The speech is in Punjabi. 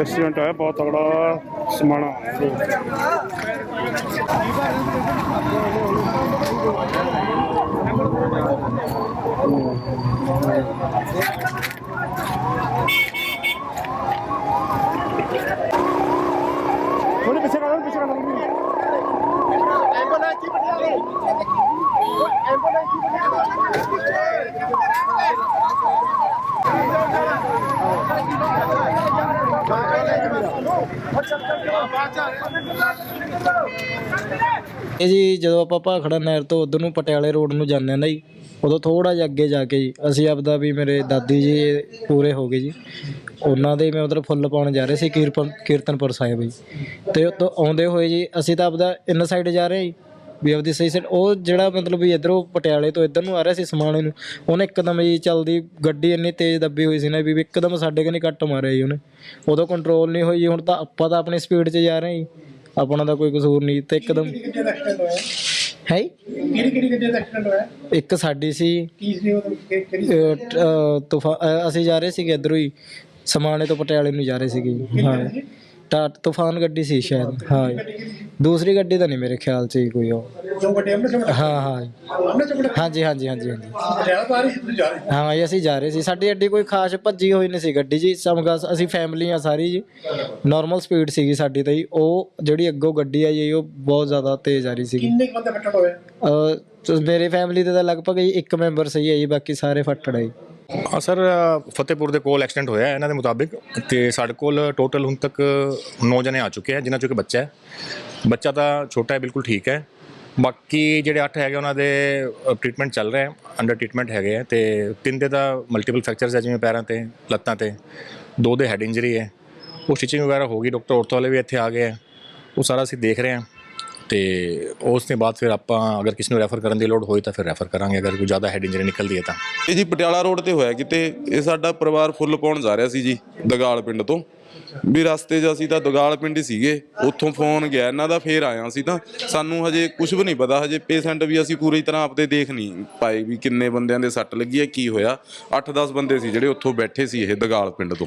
ਐਕਸੀਡੈਂਟ ਆਇਆ ਬਹੁਤ ਤਗੜਾ ਸਮਾਣਾ ਥੋੜੀ ਪਿੱਛੇ ਕਰ ਪਿੱਛੇ ਕਰ ਇਹ ਜੀ ਜਦੋਂ ਆਪਾਂ ਭਾਖੜਾ ਨਹਿਰ ਤੋਂ ਉਧਰ ਨੂੰ ਪਟਿਆਲੇ ਰੋਡ ਨੂੰ ਜਾਂਦੇ ਹਾਂ ਨਾ ਜੀ, ਉਦੋਂ ਥੋੜਾ ਜਿਹਾ ਅੱਗੇ ਜਾ ਕੇ ਜੀ, ਅਸੀਂ ਆਪਦਾ ਵੀ ਮੇਰੇ ਦਾਦੀ ਜੀ ਪੂਰੇ ਹੋ ਗਏ ਜੀ। ਉਹਨਾਂ ਦੇ ਮੈਂ ਉਧਰ ਫੁੱਲ ਪਾਉਣ ਜਾ ਰਹੇ ਸੀ ਕੀਰਤਨ ਕੀਰਤਨਪੁਰ ਸਾਹਿਬ ਜੀ। ਤੇ ਉਤੋਂ ਆਉਂਦੇ ਹੋਏ ਜੀ, ਅਸੀਂ ਤਾਂ ਆਪਦਾ ਇਨ ਸਾਈਡ ਜਾ ਰਹੇ ਜੀ। ਵੀ ਆਪਦੀ ਸਹੀ ਸਾਈਡ ਉਹ ਜਿਹੜਾ ਮਤਲਬ ਵੀ ਇਧਰੋਂ ਪਟਿਆਲੇ ਤੋਂ ਇਧਰ ਨੂੰ ਆ ਰਿਹਾ ਸੀ ਸਮਾਣੇ ਨੂੰ ਉਹਨੇ ਇੱਕਦਮ ਜੀ ਚੱਲਦੀ ਗੱਡੀ ਇੰਨੀ ਤੇਜ਼ ਦੱਬੀ ਹੋਈ ਸੀ ਨਾ ਵੀ ਇੱਕਦਮ ਸਾਡੇ ਕਨੀ ਕੱਟ ਮਾਰਿਆ ਜੀ ਉਹਨੇ। ਉਦੋਂ ਕੰਟਰੋਲ ਨਹੀਂ ਹੋਈ ਜੀ ਹੁਣ ਤਾਂ ਆਪਾਂ ਤਾਂ ਆਪਣੀ ਸਪੀਡ 'ਚ ਜਾ ਰਹੇ ਜੀ ਆਪਣਾ ਤਾਂ ਕੋਈ ਕਸੂਰ ਨਹੀਂ ਤੇ ਇੱਕਦਮ ਹੈ ਕਿਹੜੀ ਕਿਹੜੀ ਗੱਡੀ ਦਾ ਐਕਸੀਡੈਂਟ ਹੋਇਆ? ਇੱਕ ਸਾਡੀ ਸੀ ਕੀ ਸੀ ਉਹ ਕਿਹੜੀ ਅਹ, ਟ- ਅਹ, ਤੂਫਾ ਅਹ, ਅਸੀਂ ਜਾ ਰਹੇ ਸੀਗੇ ਇੱਧਰੋਂ ਹੀ ਸਮਾਣੇ ਤੋਂ ਪਟਿਆਲੇ ਨੂੰ ਜਾ ਰਹੇ ਸੀਗੇ। ਹਾਂ। ਟਾ ਤੂਫਾਨ ਗੱਡੀ ਸੀ ਸ਼ਾਇਦ ਹਾਂ ਜੀ। ਦੂਸਰੀ ਗੱਡੀ ਤਾਂ ਨਹੀਂ ਮੇਰੇ ਖਿਆਲ 'ਚ ਜੀ ਕੋਈ ਉਹ। ਚੋਂ ਹਾਂ ਹਾਂ ਜੀ। ਆਪਣੇ ਚੋਂ ਹਾਂਜੀ ਹਾਂਜੀ ਹਾਂਜੀ ਹਾਂਜੀ। ਪਟਿਆਲਾ ਤੋਂ ਆ ਰਹੀ ਸੀ ਤੁਸੀਂ ਜਾ ਰਹੇ ਹਾਂ ਜੀ ਅਸੀਂ ਜਾ ਰਹੇ ਸੀ। ਸਾਡੀ ਐਡੀ ਕੋਈ ਖਾਸ ਭੱਜੀ ਹੋਈ ਨਹੀਂ ਸੀ ਗੱਡੀ ਜੀ। ਸਮਗਾ ਅਸੀਂ ਫੈਮਿਲੀ ਆ ਸਾਰੀ ਜੀ। ਨਾਰਮਲ ਸਪੀਡ ਸੀਗੀ ਸਾਡੀ ਤਾਂ ਜੀ। ਉਹ ਜਿਹੜੀ ਅੱਗੋਂ ਗੱਡੀ ਆਈ ਹੈ ਜੀ, ਉਹ ਬਹੁਤ ਜ਼ਿਆਦਾ ਤੇਜ਼ ਆ ਰਹੀ ਸੀਗੀ। ਕਿੰਨੇ ਕੁ ਬੰਦੇ ਫੱਟੜ ਹੋਏ? ਅਹ, ਤੇ ਮੇਰੇ ਫੈਮਿਲੀ ਦੇ ਤਾਂ ਲਗਭਗ ਜੀ ਇੱਕ ਮੈਂਬਰ ਸਹੀ ਹੈ ਜੀ ਬਾਕੀ ਸਾਰੇ ਫੱਟੜ ਹੈ ਜੀ। ਹਾਂ ਸਰ ਫਤਿਹਪੁਰ ਦੇ ਕੋਲ ਐਕਸੀਡੈਂਟ ਹੋਇਆ ਹੈ, ਇਹਨਾਂ ਦੇ ਮੁਤਾਬਿਕ। ਤੇ ਸਾਡੇ ਕੋਲ ਟੋਟਲ ਹੁਣ ਤੱਕ 9 ਜਣੇ ਆ ਚੁੱਕੇ ਆ ਜਿਨ੍ਹਾਂ ਚੋਂ ਇੱਕ ਬੱਚਾ ਹੈ। ਬੱਚਾ ਤਾਂ ਛੋਟਾ ਹੈ, ਬਿਲਕੁਲ ਠੀਕ ਹੈ। ਬਾਕੀ ਜਿਹੜੇ 8 ਹੈਗੇ, ਉਹਨਾਂ ਦੇ ਟ੍ਰੀਟਮੈਂਟ ਚੱਲ ਰਿਹਾ ਹੈ ਅੰਡਰ ਟ੍ਰੀਟਮੈਂਟ ਹੈਗੇ ਆ ਤੇ ਤਿੰਨ ਦੇ ਤਾਂ ਮਲਟੀਪਲ ਫ੍ਰੈਕਚਰਸ ਹੈ, ਜਿਵੇਂ ਪੈਰਾਂ ਤੇ, ਲੱਤਾਂ ਤੇ। ਦੋ ਦੇ ਹੈਡ ਇੰਜਰੀ ਹੈ। ਉਹ ਸਟਿਚਿੰਗ ਵਗੈਰਾ ਹੋ ਗਈ ਡਾਕਟਰ ਔਰਥੋ ਵਾਲੇ ਵੀ ਇੱਥੇ ਆ ਗਏ ਆ ਉਹ ਸਾਰਾ ਅਸੀਂ ਦੇਖ ਰਹੇ ਹਾਂ। ਤੇ ਉਸ ਤੋਂ ਬਾਅਦ ਫਿਰ ਆਪਾਂ ਅਗਰ ਕਿਸੇ ਨੂੰ ਰੈਫਰ ਕਰਨ ਦੀ ਲੋੜ ਹੋਈ ਤਾਂ ਫਿਰ ਰੈਫਰ ਕਰਾਂਗੇ, ਅਗਰ ਕੋਈ ਜ਼ਿਆਦਾ ਹੈਡ ਇੰਜਰੀ ਨਿਕਲਦੀ ਹੈ ਤਾਂ। ਇਹ ਜੀ ਪਟਿਆਲਾ ਰੋਡ ਤੇ ਹੋਇਆ ਕਿਤੇ, ਇਹ ਸਾਡਾ ਪਰਿਵਾਰ ਫੁੱਲ ਪਾਉਣ ਜਾ ਰਿਹਾ ਸੀ ਜੀ, ਦਗਾਲ ਪਿੰਡ ਤੋਂ। ਵੀ ਰਸਤੇ 'ਚ ਅਸੀਂ ਤਾਂ ਦਗਾਲ ਪਿੰਡ ਹੀ ਸੀਗੇ, ਉੱਥੋਂ ਫੋਨ ਗਿਆ, ਇਹਨਾਂ ਦਾ ਫੇਰ ਆਇਆ ਸੀ ਤਾਂ। ਸਾਨੂੰ ਹਜੇ ਕੁਝ ਵੀ ਨਹੀਂ ਪਤਾ, ਹਜੇ ਪੇਸ਼ੈਂਟ ਵੀ ਅਸੀਂ ਪੂਰੀ ਤਰ੍ਹਾਂ ਆਪਦੇ ਦੇਖ ਨਹੀਂ ਪਾਏ ਵੀ ਕਿੰਨੇ ਬੰਦਿਆਂ ਦੇ ਸੱਟ ਲੱਗੀ ਹੈ, ਕੀ ਹੋਇਆ। 8-10 ਬੰਦੇ ਸੀ ਜਿਹੜੇ ਉੱਥੋਂ ਬੈਠੇ ਸੀ ਇਹ ਦਗਾਲ ਪਿੰਡ ਤੋਂ।